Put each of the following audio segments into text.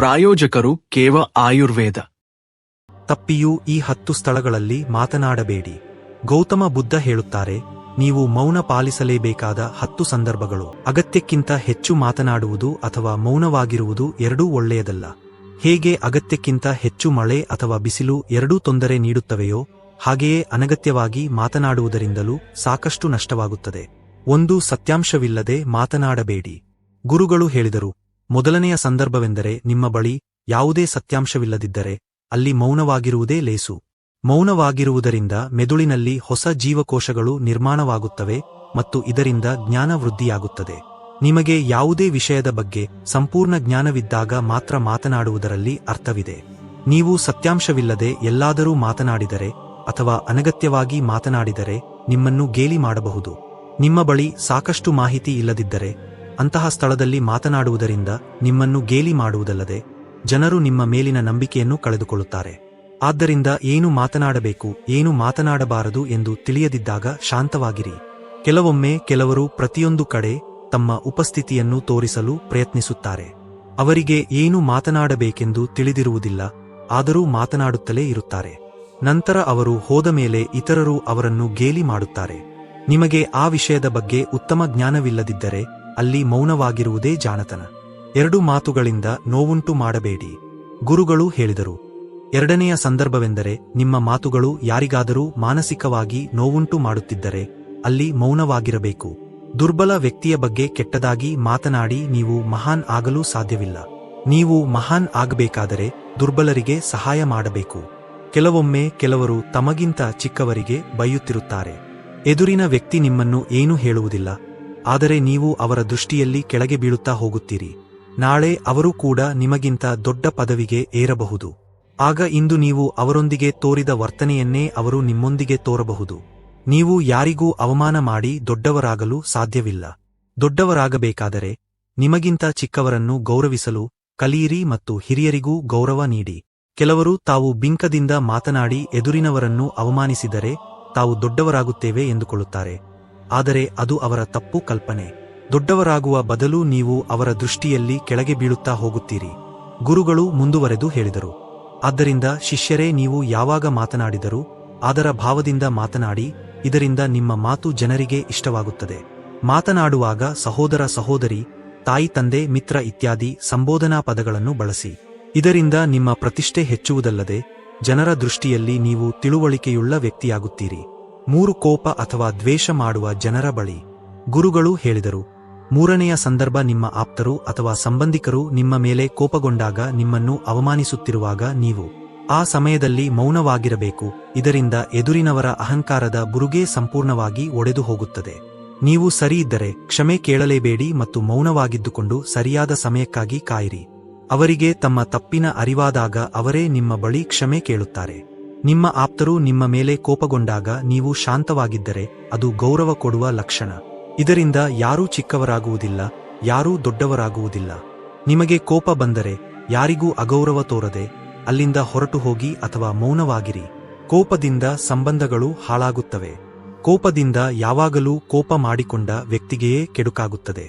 ಪ್ರಾಯೋಜಕರು ಕೇವ ಆಯುರ್ವೇದ. ತಪ್ಪಿಯೂ ಈ ಹತ್ತು ಸ್ಥಳಗಳಲ್ಲಿ ಮಾತನಾಡಬೇಡಿ. ಗೌತಮ ಬುದ್ಧ ಹೇಳುತ್ತಾರೆ, ನೀವು ಮೌನ ಪಾಲಿಸಲೇಬೇಕಾದ ಹತ್ತು ಸಂದರ್ಭಗಳು. ಅಗತ್ಯಕ್ಕಿಂತ ಹೆಚ್ಚು ಮಾತನಾಡುವುದು ಅಥವಾ ಮೌನವಾಗಿರುವುದು ಎರಡೂ ಒಳ್ಳೆಯದಲ್ಲ. ಹೇಗೆ ಅಗತ್ಯಕ್ಕಿಂತ ಹೆಚ್ಚು ಮಳೆ ಅಥವಾ ಬಿಸಿಲು ಎರಡೂ ತೊಂದರೆ ನೀಡುತ್ತವೆಯೋ, ಹಾಗೆಯೇ ಅನಗತ್ಯವಾಗಿ ಮಾತನಾಡುವುದರಿಂದಲೂ ಸಾಕಷ್ಟು ನಷ್ಟವಾಗುತ್ತದೆ. ಒಂದು ಸತ್ಯಾಂಶವಿಲ್ಲದೆ ಮಾತನಾಡಬೇಡಿ. ಗುರುಗಳು ಹೇಳಿದರು ಮೊದಲನೆಯ ಸಂದರ್ಭವೆಂದರೆ ನಿಮ್ಮ ಬಳಿ ಯಾವುದೇ ಸತ್ಯಾಂಶವಿಲ್ಲದಿದ್ದರೆ ಅಲ್ಲಿ ಮೌನವಾಗಿರುವುದೇ ಲೇಸು. ಮೌನವಾಗಿರುವುದರಿಂದ ಮೆದುಳಿನಲ್ಲಿ ಹೊಸ ಜೀವಕೋಶಗಳು ನಿರ್ಮಾಣವಾಗುತ್ತವೆ ಮತ್ತು ಇದರಿಂದ ಜ್ಞಾನ ವೃದ್ಧಿಯಾಗುತ್ತದೆ. ನಿಮಗೆ ಯಾವುದೇ ವಿಷಯದ ಬಗ್ಗೆ ಸಂಪೂರ್ಣ ಜ್ಞಾನವಿದ್ದಾಗ ಮಾತ್ರ ಮಾತನಾಡುವುದರಲ್ಲಿ ಅರ್ಥವಿದೆ. ನೀವು ಸತ್ಯಾಂಶವಿಲ್ಲದೆ ಎಲ್ಲಾದರೂ ಮಾತನಾಡಿದರೆ ಅಥವಾ ಅನಗತ್ಯವಾಗಿ ಮಾತನಾಡಿದರೆ ನಿಮ್ಮನ್ನು ಗೇಲಿ ಮಾಡಬಹುದು. ನಿಮ್ಮ ಬಳಿ ಸಾಕಷ್ಟು ಮಾಹಿತಿ ಇಲ್ಲದಿದ್ದರೆ ಅಂತಹ ಸ್ಥಳದಲ್ಲಿ ಮಾತನಾಡುವುದರಿಂದ ನಿಮ್ಮನ್ನು ಗೇಲಿ ಮಾಡುವುದಲ್ಲದೆ ಜನರು ನಿಮ್ಮ ಮೇಲಿನ ನಂಬಿಕೆಯನ್ನು ಕಳೆದುಕೊಳ್ಳುತ್ತಾರೆ. ಆದ್ದರಿಂದ ಏನು ಮಾತನಾಡಬೇಕು, ಏನು ಮಾತನಾಡಬಾರದು ಎಂದು ತಿಳಿಯದಿದ್ದಾಗ ಶಾಂತವಾಗಿರಿ. ಕೆಲವೊಮ್ಮೆ ಕೆಲವರು ಪ್ರತಿಯೊಂದು ಕಡೆ ತಮ್ಮ ಉಪಸ್ಥಿತಿಯನ್ನು ತೋರಿಸಲು ಪ್ರಯತ್ನಿಸುತ್ತಾರೆ. ಅವರಿಗೆ ಏನು ಮಾತನಾಡಬೇಕೆಂದು ತಿಳಿದಿರುವುದಿಲ್ಲ, ಆದರೂ ಮಾತನಾಡುತ್ತಲೇ ಇರುತ್ತಾರೆ. ನಂತರ ಅವರು ಹೋದ ಮೇಲೆ ಇತರರು ಅವರನ್ನು ಗೇಲಿ ಮಾಡುತ್ತಾರೆ. ನಿಮಗೆ ಆ ವಿಷಯದ ಬಗ್ಗೆ ಉತ್ತಮ ಜ್ಞಾನವಿಲ್ಲದಿದ್ದರೆ ಅಲ್ಲಿ ಮೌನವಾಗಿರುವುದೇ ಜಾಣತನ. ಎರಡು ಮಾತುಗಳಿಂದ ನೋವುಂಟು ಮಾಡಬೇಡಿ. ಗುರುಗಳು ಹೇಳಿದರು, ಎರಡನೆಯ ಸಂದರ್ಭವೆಂದರೆ ನಿಮ್ಮ ಮಾತುಗಳು ಯಾರಿಗಾದರೂ ಮಾನಸಿಕವಾಗಿ ನೋವುಂಟು ಮಾಡುತ್ತಿದ್ದರೆ ಅಲ್ಲಿ ಮೌನವಾಗಿರಬೇಕು. ದುರ್ಬಲ ವ್ಯಕ್ತಿಯ ಬಗ್ಗೆ ಕೆಟ್ಟದಾಗಿ ಮಾತನಾಡಿ ನೀವು ಮಹಾನ್ ಆಗಲು ಸಾಧ್ಯವಿಲ್ಲ. ನೀವು ಮಹಾನ್ ಆಗಬೇಕಾದರೆ ದುರ್ಬಲರಿಗೆ ಸಹಾಯ ಮಾಡಬೇಕು. ಕೆಲವೊಮ್ಮೆ ಕೆಲವರು ತಮಗಿಂತ ಚಿಕ್ಕವರಿಗೆ ಬೈಯುತ್ತಿರುತ್ತಾರೆ. ಎದುರಿನ ವ್ಯಕ್ತಿ ನಿಮ್ಮನ್ನು ಏನೂ ಹೇಳುವುದಿಲ್ಲ. ಆದರೆ ನೀವು ಅವರ ದೃಷ್ಟಿಯಲ್ಲಿ ಕೆಳಗೆ ಬೀಳುತ್ತಾ ಹೋಗುತ್ತೀರಿ. ನಾಳೆ ಅವರು ಕೂಡ ನಿಮಗಿಂತ ದೊಡ್ಡ ಪದವಿಗೆ ಏರಬಹುದು. ಆಗ ಇಂದು ನೀವು ಅವರೊಂದಿಗೆ ತೋರಿದ ವರ್ತನೆಯನ್ನೇ ಅವರು ನಿಮ್ಮೊಂದಿಗೆ ತೋರಬಹುದು. ನೀವು ಯಾರಿಗೂ ಅವಮಾನ ಮಾಡಿ ದೊಡ್ಡವರಾಗಲು ಸಾಧ್ಯವಿಲ್ಲ. ದೊಡ್ಡವರಾಗಬೇಕಾದರೆ ನಿಮಗಿಂತ ಚಿಕ್ಕವರನ್ನು ಗೌರವಿಸಲು ಕಲಿಯಿರಿ ಮತ್ತು ಹಿರಿಯರಿಗೂ ಗೌರವ ನೀಡಿ. ಕೆಲವರು ತಾವು ಬಿಂಕದಿಂದ ಮಾತನಾಡಿ ಎದುರಿನವರನ್ನು ಅವಮಾನಿಸಿದರೆ ತಾವು ದೊಡ್ಡವರಾಗುತ್ತೇವೆ ಎಂದುಕೊಳ್ಳುತ್ತಾರೆ. ಆದರೆ ಅದು ಅವರ ತಪ್ಪು ಕಲ್ಪನೆ. ದೊಡ್ಡವರಾಗುವ ಬದಲು ನೀವು ಅವರ ದೃಷ್ಟಿಯಲ್ಲಿ ಕೆಳಗೆ ಬೀಳುತ್ತಾ ಹೋಗುತ್ತೀರಿ. ಗುರುಗಳು ಮುಂದುವರೆದು ಹೇಳಿದರು. ಆದ್ದರಿಂದ ಶಿಷ್ಯರೇ, ನೀವು ಯಾವಾಗ ಮಾತನಾಡಿದರು ಅದರ ಭಾವದಿಂದ ಮಾತನಾಡಿ, ಇದರಿಂದ ನಿಮ್ಮ ಮಾತು ಜನರಿಗೆ ಇಷ್ಟವಾಗುತ್ತದೆ. ಮಾತನಾಡುವಾಗ ಸಹೋದರ ಸಹೋದರಿ, ತಾಯಿ ತಂದೆ ಮಿತ್ರ ಇತ್ಯಾದಿ ಸಂಬೋಧನಾ ಪದಗಳನ್ನು ಬಳಸಿ. ಇದರಿಂದ ನಿಮ್ಮ ಪ್ರತಿಷ್ಠೆ ಹೆಚ್ಚುವುದಲ್ಲದೆ ಜನರ ದೃಷ್ಟಿಯಲ್ಲಿ ನೀವು ತಿಳುವಳಿಕೆಯುಳ್ಳ ವ್ಯಕ್ತಿಯಾಗುತ್ತೀರಿ. ಮೂರು ಕೋಪ ಅಥವಾ ದ್ವೇಷ ಮಾಡುವ ಜನರ ಬಳಿ. ಗುರುಗಳು ಹೇಳಿದರು, ಮೂರನೆಯ ಸಂದರ್ಭ ನಿಮ್ಮ ಆಪ್ತರು ಅಥವಾ ಸಂಬಂಧಿಕರು ನಿಮ್ಮ ಮೇಲೆ ಕೋಪಗೊಂಡಾಗ ನಿಮ್ಮನ್ನು ಅವಮಾನಿಸುತ್ತಿರುವಾಗ ನೀವು. ಆ ಸಮಯದಲ್ಲಿ ಮೌನವಾಗಿರಬೇಕು, ಇದರಿಂದ ಎದುರಿನವರ ಅಹಂಕಾರದ ಬುರುಗೇ ಸಂಪೂರ್ಣವಾಗಿ ಒಡೆದು ಹೋಗುತ್ತದೆ. ನೀವು ಸರಿಯಿದ್ದರೆ ಕ್ಷಮೆ ಕೇಳಲೇಬೇಡಿ ಮತ್ತು ಮೌನವಾಗಿದ್ದುಕೊಂಡು ಸರಿಯಾದ ಸಮಯಕ್ಕಾಗಿ ಕಾಯಿರಿ. ಅವರಿಗೆ ತಮ್ಮ ತಪ್ಪಿನ ಅರಿವಾದಾಗ ಅವರೇ ನಿಮ್ಮ ಬಳಿ ಕ್ಷಮೆ ಕೇಳುತ್ತಾರೆ. ನಿಮ್ಮ ಆಪ್ತರು ನಿಮ್ಮ ಮೇಲೆ ಕೋಪಗೊಂಡಾಗ ನೀವು ಶಾಂತವಾಗಿದ್ದರೆ ಅದು ಗೌರವ ಕೊಡುವ ಲಕ್ಷಣ. ಇದರಿಂದ ಯಾರೂ ಚಿಕ್ಕವರಾಗುವುದಿಲ್ಲ, ಯಾರೂ ದೊಡ್ಡವರಾಗುವುದಿಲ್ಲ. ನಿಮಗೆ ಕೋಪ ಬಂದರೆ ಯಾರಿಗೂ ಅಗೌರವ ತೋರದೆ ಅಲ್ಲಿಂದ ಹೊರಟು ಹೋಗಿ ಅಥವಾ ಮೌನವಾಗಿರಿ. ಕೋಪದಿಂದ ಸಂಬಂಧಗಳು ಹಾಳಾಗುತ್ತವೆ. ಕೋಪದಿಂದ ಯಾವಾಗಲೂ ಕೋಪ ಮಾಡಿಕೊಂಡ ವ್ಯಕ್ತಿಗೆಯೇ ಕೆಡುಕಾಗುತ್ತದೆ.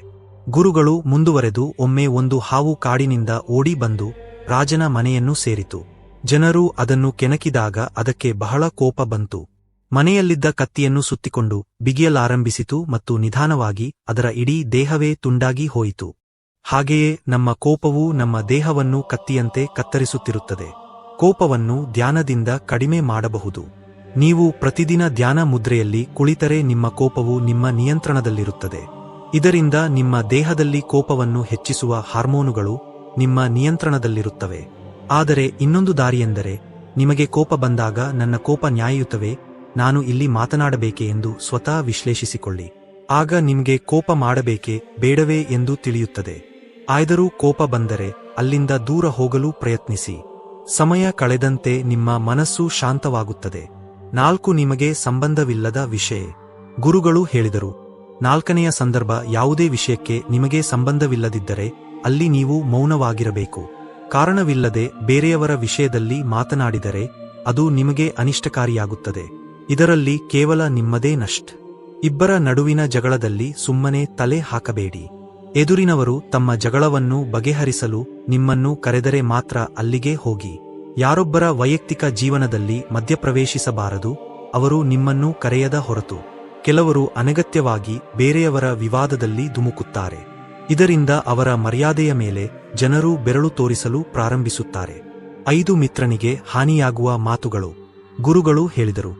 ಗುರುಗಳು ಮುಂದುವರೆದು ಒಮ್ಮೆ ಒಂದು ಹಾವು ಕಾಡಿನಿಂದ ಓಡಿ ಬಂದು ರಾಜನ ಮನೆಯನ್ನು ಸೇರಿತು. ಜನರು ಅದನ್ನು ಕೆಣಕಿದಾಗ ಅದಕ್ಕೆ ಬಹಳ ಕೋಪ ಬಂತು. ಮನೆಯಲ್ಲಿದ್ದ ಕತ್ತಿಯನ್ನು ಸುತ್ತಿಕೊಂಡು ಬಿಗಿಯಲಾರಂಭಿಸಿತು ಮತ್ತು ನಿಧಾನವಾಗಿ ಅದರ ಇಡೀ ದೇಹವೇ ತುಂಡಾಗಿ ಹೋಯಿತು. ಹಾಗೆಯೇ ನಮ್ಮ ಕೋಪವು ನಮ್ಮ ದೇಹವನ್ನು ಕತ್ತಿಯಂತೆ ಕತ್ತರಿಸುತ್ತಿರುತ್ತದೆ. ಕೋಪವನ್ನು ಧ್ಯಾನದಿಂದ ಕಡಿಮೆ ಮಾಡಬಹುದು. ನೀವು ಪ್ರತಿದಿನ ಧ್ಯಾನ ಮುದ್ರೆಯಲ್ಲಿ ಕುಳಿತರೆ ನಿಮ್ಮ ಕೋಪವು ನಿಮ್ಮ ನಿಯಂತ್ರಣದಲ್ಲಿರುತ್ತದೆ. ಇದರಿಂದ ನಿಮ್ಮ ದೇಹದಲ್ಲಿ ಕೋಪವನ್ನು ಹೆಚ್ಚಿಸುವ ಹಾರ್ಮೋನುಗಳು ನಿಮ್ಮ ನಿಯಂತ್ರಣದಲ್ಲಿರುತ್ತವೆ. ಆದರೆ ಇನ್ನೊಂದು ದಾರಿಯೆಂದರೆ, ನಿಮಗೆ ಕೋಪ ಬಂದಾಗ ನನ್ನ ಕೋಪ ನ್ಯಾಯಯುತವೇ, ನಾನು ಇಲ್ಲಿ ಮಾತನಾಡಬೇಕೆ ಎಂದು ಸ್ವತಃ ವಿಶ್ಲೇಷಿಸಿಕೊಳ್ಳಿ. ಆಗ ನಿಮಗೆ ಕೋಪ ಮಾಡಬೇಕೆ, ಬೇಡವೇ ಎಂದು ತಿಳಿಯುತ್ತದೆ. ಆಯ್ದರೂ ಕೋಪ ಬಂದರೆ, ಅಲ್ಲಿಂದ ದೂರ ಹೋಗಲು ಪ್ರಯತ್ನಿಸಿ. ಸಮಯ ಕಳೆದಂತೆ ನಿಮ್ಮ ಮನಸ್ಸು ಶಾಂತವಾಗುತ್ತದೆ. ನಾಲ್ಕು ನಿಮಗೆ ಸಂಬಂಧವಿಲ್ಲದ ವಿಷಯ. ಗುರುಗಳು ಹೇಳಿದರು, ನಾಲ್ಕನೆಯ ಸಂದರ್ಭ ಯಾವುದೇ ವಿಷಯಕ್ಕೆ ನಿಮಗೆ ಸಂಬಂಧವಿಲ್ಲದಿದ್ದರೆ, ಅಲ್ಲಿ ನೀವು ಮೌನವಾಗಿರಬೇಕು. ಕಾರಣವಿಲ್ಲದೆ ಬೇರೆಯವರ ವಿಷಯದಲ್ಲಿ ಮಾತನಾಡಿದರೆ ಅದು ನಿಮಗೆ ಅನಿಷ್ಟಕಾರಿಯಾಗುತ್ತದೆ. ಇದರಲ್ಲಿ ಕೇವಲ ನಿಮ್ಮದೇ ನಷ್ಟ. ಇಬ್ಬರ ನಡುವಿನ ಜಗಳದಲ್ಲಿ ಸುಮ್ಮನೆ ತಲೆ ಹಾಕಬೇಡಿ. ಎದುರಿನವರು ತಮ್ಮ ಜಗಳವನ್ನು ಬಗೆಹರಿಸಲು ನಿಮ್ಮನ್ನು ಕರೆದರೆ ಮಾತ್ರ ಅಲ್ಲಿಗೆ ಹೋಗಿ. ಯಾರೊಬ್ಬರ ವೈಯಕ್ತಿಕ ಜೀವನದಲ್ಲಿ ಮಧ್ಯಪ್ರವೇಶಿಸಬಾರದು, ಅವರು ನಿಮ್ಮನ್ನು ಕರೆಯದ ಹೊರತು. ಕೆಲವರು ಅನಗತ್ಯವಾಗಿ ಬೇರೆಯವರ ವಿವಾದದಲ್ಲಿ ಧುಮುಕುತ್ತಾರೆ. ಇದರಿಂದ ಅವರ ಮರ್ಯಾದೆಯ ಮೇಲೆ ಜನರು ಬೆರಳು ತೋರಿಸಲು ಪ್ರಾರಂಭಿಸುತ್ತಾರೆ. ಐದು ಮಿತ್ರನಿಗೆ ಹಾನಿಯಾಗುವ ಮಾತುಗಳು. ಗುರುಗಳು ಹೇಳಿದರು,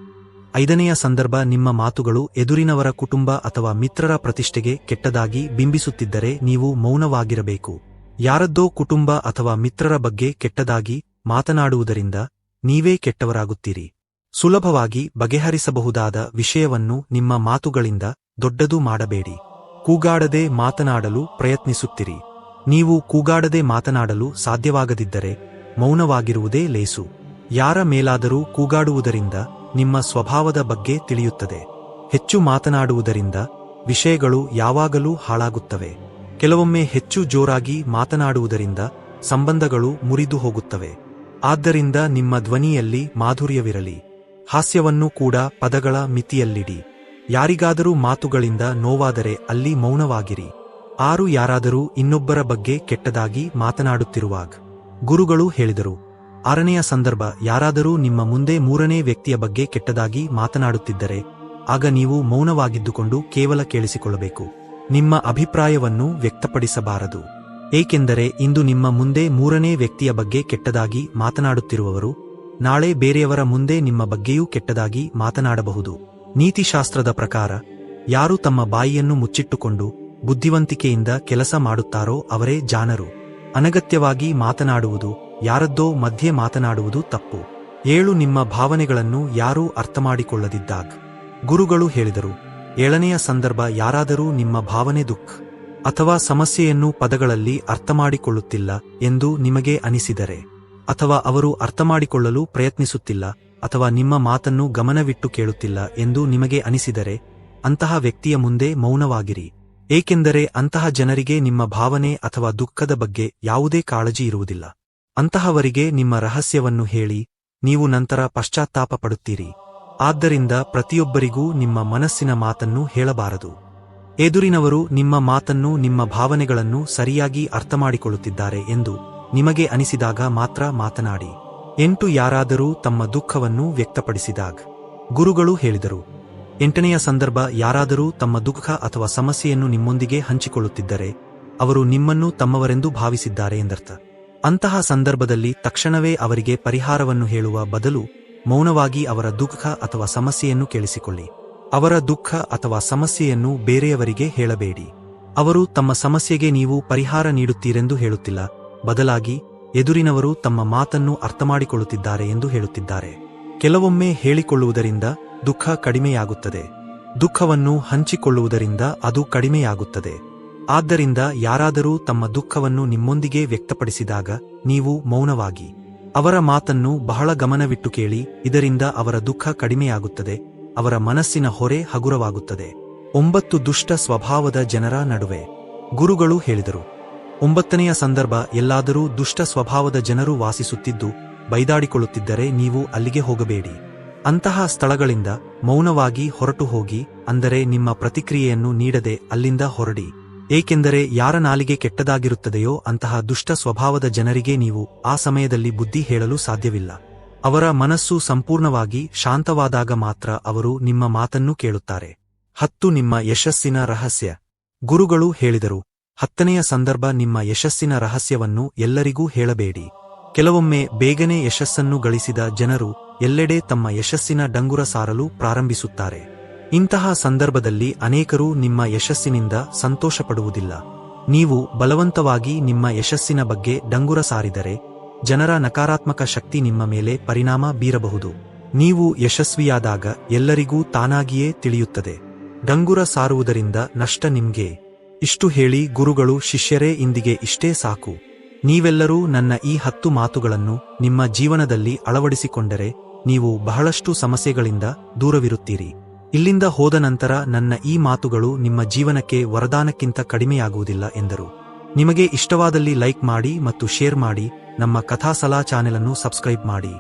ಐದನೆಯ ಸಂದರ್ಭ ನಿಮ್ಮ ಮಾತುಗಳು ಎದುರಿನವರ ಕುಟುಂಬ ಅಥವಾ ಮಿತ್ರರ ಪ್ರತಿಷ್ಠೆಗೆ ಕೆಟ್ಟದಾಗಿ ಬಿಂಬಿಸುತ್ತಿದ್ದರೆ ನೀವು ಮೌನವಾಗಿರಬೇಕು. ಯಾರದ್ದೋ ಕುಟುಂಬ ಅಥವಾ ಮಿತ್ರರ ಬಗ್ಗೆ ಕೆಟ್ಟದಾಗಿ ಮಾತನಾಡುವುದರಿಂದ ನೀವೇ ಕೆಟ್ಟವರಾಗುತ್ತೀರಿ. ಸುಲಭವಾಗಿ ಬಗೆಹರಿಸಬಹುದಾದ ವಿಷಯವನ್ನು ನಿಮ್ಮ ಮಾತುಗಳಿಂದ ದೊಡ್ಡದು ಮಾಡಬೇಡಿ. ಕೂಗಾಡದೆ ಮಾತನಾಡಲು ಪ್ರಯತ್ನಿಸುತ್ತಿರಿ. ನೀವು ಕೂಗಾಡದೆ ಮಾತನಾಡಲು ಸಾಧ್ಯವಾಗದಿದ್ದರೆ ಮೌನವಾಗಿರುವುದೇ ಲೇಸು. ಯಾರ ಮೇಲಾದರೂ ಕೂಗಾಡುವುದರಿಂದ ನಿಮ್ಮ ಸ್ವಭಾವದ ಬಗ್ಗೆ ತಿಳಿಯುತ್ತದೆ. ಹೆಚ್ಚು ಮಾತನಾಡುವುದರಿಂದ ವಿಷಯಗಳು ಯಾವಾಗಲೂ ಹಾಳಾಗುತ್ತವೆ. ಕೆಲವೊಮ್ಮೆ ಹೆಚ್ಚು ಜೋರಾಗಿ ಮಾತನಾಡುವುದರಿಂದ ಸಂಬಂಧಗಳು ಮುರಿದು ಹೋಗುತ್ತವೆ. ಆದ್ದರಿಂದ ನಿಮ್ಮ ಧ್ವನಿಯಲ್ಲಿ ಮಾಧುರ್ಯವಿರಲಿ. ಹಾಸ್ಯವನ್ನು ಕೂಡ ಪದಗಳ ಮಿತಿಯಲ್ಲಿಡಿ. ಯಾರಿಗಾದರೂ ಮಾತುಗಳಿಂದ ನೋವಾದರೆ ಅಲ್ಲಿ ಮೌನವಾಗಿರಿ. ಆರು ಯಾರಾದರೂ ಇನ್ನೊಬ್ಬರ ಬಗ್ಗೆ ಕೆಟ್ಟದಾಗಿ ಮಾತನಾಡುತ್ತಿರುವಾಗ ಗುರುಗಳು ಹೇಳಿದರು, ಆರನೆಯ ಸಂದರ್ಭ ಯಾರಾದರೂ ನಿಮ್ಮ ಮುಂದೆ ಮೂರನೇ ವ್ಯಕ್ತಿಯ ಬಗ್ಗೆ ಕೆಟ್ಟದಾಗಿ ಮಾತನಾಡುತ್ತಿದ್ದರೆ, ಆಗ ನೀವು ಮೌನವಾಗಿದ್ದುಕೊಂಡು ಕೇವಲ ಕೇಳಿಸಿಕೊಳ್ಳಬೇಕು. ನಿಮ್ಮ ಅಭಿಪ್ರಾಯವನ್ನು ವ್ಯಕ್ತಪಡಿಸಬಾರದು. ಏಕೆಂದರೆ ಇಂದು ನಿಮ್ಮ ಮುಂದೆ ಮೂರನೇ ವ್ಯಕ್ತಿಯ ಬಗ್ಗೆ ಕೆಟ್ಟದಾಗಿ ಮಾತನಾಡುತ್ತಿರುವವರು, ನಾಳೆ ಬೇರೆಯವರ ಮುಂದೆ ನಿಮ್ಮ ಬಗ್ಗೆಯೂ ಕೆಟ್ಟದಾಗಿ ಮಾತನಾಡಬಹುದು. ನೀತಿಶಾಸ್ತ್ರದ ಪ್ರಕಾರ, ಯಾರು ತಮ್ಮ ಬಾಯಿಯನ್ನು ಮುಚ್ಚಿಟ್ಟುಕೊಂಡು ಬುದ್ಧಿವಂತಿಕೆಯಿಂದ ಕೆಲಸ ಮಾಡುತ್ತಾರೋ ಅವರೇ ಜಾನರು ಅನಗತ್ಯವಾಗಿ ಮಾತನಾಡುವುದು, ಯಾರದ್ದೋ ಮಧ್ಯೆ ಮಾತನಾಡುವುದು ತಪ್ಪು. ಏಳು ನಿಮ್ಮ ಭಾವನೆಗಳನ್ನು ಯಾರೂ ಅರ್ಥಮಾಡಿಕೊಳ್ಳದಿದ್ದಾಗ. ಗುರುಗಳು ಹೇಳಿದರು, ಏಳನೆಯ ಸಂದರ್ಭ ಯಾರಾದರೂ ನಿಮ್ಮ ಭಾವನೆ ದುಃಖ ಅಥವಾ ಸಮಸ್ಯೆಯನ್ನು ಪದಗಳಲ್ಲಿ ಅರ್ಥಮಾಡಿಕೊಳ್ಳುತ್ತಿಲ್ಲ ಎಂದು ನಿಮಗೆ ಅನಿಸಿದರೆ ಅಥವಾ ಅವರು ಅರ್ಥಮಾಡಿಕೊಳ್ಳಲು ಪ್ರಯತ್ನಿಸುತ್ತಿಲ್ಲ ಅಥವಾ ನಿಮ್ಮ ಮಾತನ್ನು ಗಮನವಿಟ್ಟು ಕೇಳುತ್ತಿಲ್ಲ ಎಂದು ನಿಮಗೆ ಅನಿಸಿದರೆ ಅಂತಹ ವ್ಯಕ್ತಿಯ ಮುಂದೆ ಮೌನವಾಗಿರಿ. ಏಕೆಂದರೆ ಅಂತಹ ಜನರಿಗೆ ನಿಮ್ಮ ಭಾವನೆ ಅಥವಾ ದುಃಖದ ಬಗ್ಗೆ ಯಾವುದೇ ಕಾಳಜಿ ಇರುವುದಿಲ್ಲ. ಅಂತಹವರಿಗೆ ನಿಮ್ಮ ರಹಸ್ಯವನ್ನು ಹೇಳಿ, ನೀವು ನಂತರ ಪಶ್ಚಾತ್ತಾಪ ಪಡುತ್ತೀರಿ ಆದ್ದರಿಂದ ಪ್ರತಿಯೊಬ್ಬರಿಗೂ ನಿಮ್ಮ ಮನಸ್ಸಿನ ಮಾತನ್ನು ಹೇಳಬಾರದು. ಎದುರಿನವರು ನಿಮ್ಮ ಮಾತನ್ನು ನಿಮ್ಮ ಭಾವನೆಗಳನ್ನು ಸರಿಯಾಗಿ ಅರ್ಥಮಾಡಿಕೊಳ್ಳುತ್ತಿದ್ದಾರೆ ಎಂದು ನಿಮಗೆ ಅನಿಸಿದಾಗ ಮಾತ್ರ ಮಾತನಾಡಿ. ಎಂಟು ಯಾರಾದರೂ ತಮ್ಮ ದುಃಖವನ್ನು ವ್ಯಕ್ತಪಡಿಸಿದಾಗ, ಗುರುಗಳು ಹೇಳಿದರು, ಎಂಟನೆಯ ಸಂದರ್ಭ ಯಾರಾದರೂ ತಮ್ಮ ದುಃಖ ಅಥವಾ ಸಮಸ್ಯೆಯನ್ನು ನಿಮ್ಮೊಂದಿಗೆ ಹಂಚಿಕೊಳ್ಳುತ್ತಿದ್ದರೆ, ಅವರು ನಿಮ್ಮನ್ನು ತಮ್ಮವರೆಂದು ಭಾವಿಸಿದ್ದಾರೆ ಎಂದರ್ಥ. ಅಂತಹ ಸಂದರ್ಭದಲ್ಲಿ ತಕ್ಷಣವೇ ಅವರಿಗೆ ಪರಿಹಾರವನ್ನು ಹೇಳುವ ಬದಲು ಮೌನವಾಗಿ ಅವರ ದುಃಖ ಅಥವಾ ಸಮಸ್ಯೆಯನ್ನು ಕೇಳಿಸಿಕೊಳ್ಳಿ. ಅವರ ದುಃಖ ಅಥವಾ ಸಮಸ್ಯೆಯನ್ನು ಬೇರೆಯವರಿಗೆ ಹೇಳಬೇಡಿ. ಅವರು ತಮ್ಮ ಸಮಸ್ಯೆಗೆ ನೀವು ಪರಿಹಾರ ನೀಡುತ್ತೀರೆಂದು ಹೇಳುತ್ತಿಲ್ಲ, ಬದಲಾಗಿ ಎದುರಿನವರು ತಮ್ಮ ಮಾತನ್ನು ಅರ್ಥಮಾಡಿಕೊಳ್ಳುತ್ತಿದ್ದಾರೆ ಎಂದು ಹೇಳುತ್ತಿದ್ದಾರೆ. ಕೆಲವೊಮ್ಮೆ ಹೇಳಿಕೊಳ್ಳುವುದರಿಂದ ದುಃಖ ಕಡಿಮೆಯಾಗುತ್ತದೆ. ದುಃಖವನ್ನು ಹಂಚಿಕೊಳ್ಳುವುದರಿಂದ ಅದು ಕಡಿಮೆಯಾಗುತ್ತದೆ. ಆದ್ದರಿಂದ ಯಾರಾದರೂ ತಮ್ಮ ದುಃಖವನ್ನು ನಿಮ್ಮೊಂದಿಗೆ ವ್ಯಕ್ತಪಡಿಸಿದಾಗ ನೀವು ಮೌನವಾಗಿ ಅವರ ಮಾತನ್ನು ಬಹಳ ಗಮನವಿಟ್ಟು ಕೇಳಿ, ಇದರಿಂದ ಅವರ ದುಃಖ ಕಡಿಮೆಯಾಗುತ್ತದೆ, ಅವರ ಮನಸ್ಸಿನ ಹೊರೆ ಹಗುರವಾಗುತ್ತದೆ. ಒಂಬತ್ತು ದುಷ್ಟ ಸ್ವಭಾವದ ಜನರ ನಡುವೆ ಗುರುಗಳು ಹೇಳಿದರು. ಒಂಬತ್ತನೆಯ ಸಂದರ್ಭ ಎಲ್ಲಾದರೂ ದುಷ್ಟ ಸ್ವಭಾವದ ಜನರು ವಾಸಿಸುತ್ತಿದ್ದು ಬೈದಾಡಿಕೊಳ್ಳುತ್ತಿದ್ದರೆ ನೀವು ಅಲ್ಲಿಗೆ ಹೋಗಬೇಡಿ. ಅಂತಹ ಸ್ಥಳಗಳಿಂದ ಮೌನವಾಗಿ ಹೊರಟು ಹೋಗಿ, ಅಂದರೆ ನಿಮ್ಮ ಪ್ರತಿಕ್ರಿಯೆಯನ್ನು ನೀಡದೆ ಅಲ್ಲಿಂದ ಹೊರಡಿ. ಏಕೆಂದರೆ ಯಾರ ನಾಲಿಗೆ ಕೆಟ್ಟದಾಗಿರುತ್ತದೆಯೋ ಅಂತಹ ದುಷ್ಟ ಸ್ವಭಾವದ ಜನರಿಗೆ ನೀವು ಆ ಸಮಯದಲ್ಲಿ ಬುದ್ಧಿ ಹೇಳಲು ಸಾಧ್ಯವಿಲ್ಲ. ಅವರ ಮನಸ್ಸು ಸಂಪೂರ್ಣವಾಗಿ ಶಾಂತವಾದಾಗ ಮಾತ್ರ ಅವರು ನಿಮ್ಮ ಮಾತನ್ನು ಕೇಳುತ್ತಾರೆ. ಹತ್ತು ನಿಮ್ಮ ಯಶಸ್ಸಿನ ರಹಸ್ಯ. ಗುರುಗಳು ಹೇಳಿದರು ಹತ್ತನೆಯ ಸಂದರ್ಭ ನಿಮ್ಮ ಯಶಸ್ಸಿನ ರಹಸ್ಯವನ್ನು ಎಲ್ಲರಿಗೂ ಹೇಳಬೇಡಿ. ಕೆಲವೊಮ್ಮೆ ಬೇಗನೆ ಯಶಸ್ಸನ್ನು ಗಳಿಸಿದ ಜನರು ಎಲ್ಲೆಡೆ ತಮ್ಮ ಯಶಸ್ಸಿನ ಡಂಗುರ ಸಾರಲು ಪ್ರಾರಂಭಿಸುತ್ತಾರೆ. ಇಂತಹ ಸಂದರ್ಭದಲ್ಲಿ ಅನೇಕರು ನಿಮ್ಮ ಯಶಸ್ಸಿನಿಂದ ಸಂತೋಷಪಡುವುದಿಲ್ಲ. ನೀವು ಬಲವಂತವಾಗಿ ನಿಮ್ಮ ಯಶಸ್ಸಿನ ಬಗ್ಗೆ ಡಂಗುರ ಸಾರಿದರೆ, ಜನರ ನಕಾರಾತ್ಮಕ ಶಕ್ತಿ ನಿಮ್ಮ ಮೇಲೆ ಪರಿಣಾಮ ಬೀರಬಹುದು. ನೀವು ಯಶಸ್ವಿಯಾದಾಗ ಎಲ್ಲರಿಗೂ ತಾನಾಗಿಯೇ ತಿಳಿಯುತ್ತದೆ. ಡಂಗುರ ಸಾರುವುದರಿಂದ ನಷ್ಟ ನಿಮ್ಗೆ. ಇಷ್ಟು ಹೇಳಿ ಗುರುಗಳು ಶಿಷ್ಯರೇ ಇಂದಿಗೆ ಇಷ್ಟೇ ಸಾಕು. ನೀವೆಲ್ಲರೂ ನನ್ನ ಈ ಹತ್ತು ಮಾತುಗಳನ್ನು ನಿಮ್ಮ ಜೀವನದಲ್ಲಿ ಅಳವಡಿಸಿಕೊಂಡರೆ ನೀವು ಬಹಳಷ್ಟು ಸಮಸ್ಯೆಗಳಿಂದ ದೂರವಿರುತ್ತೀರಿ. ಇಲ್ಲಿಂದ ಹೋದ ನಂತರ ನನ್ನ ಈ ಮಾತುಗಳು ನಿಮ್ಮ ಜೀವನಕ್ಕೆ ವರದಾನಕ್ಕಿಂತ ಕಡಿಮೆಯಾಗುವುದಿಲ್ಲ ಎಂದರು. ನಿಮಗೆ ಇಷ್ಟವಾದಲ್ಲಿ ಲೈಕ್ ಮಾಡಿ ಮತ್ತು ಶೇರ್ ಮಾಡಿ, ನಮ್ಮ ಕಥಾಸಲಾ ಚಾನೆಲ್ ಅನ್ನು ಸಬ್ಸ್ಕ್ರೈಬ್ ಮಾಡಿ.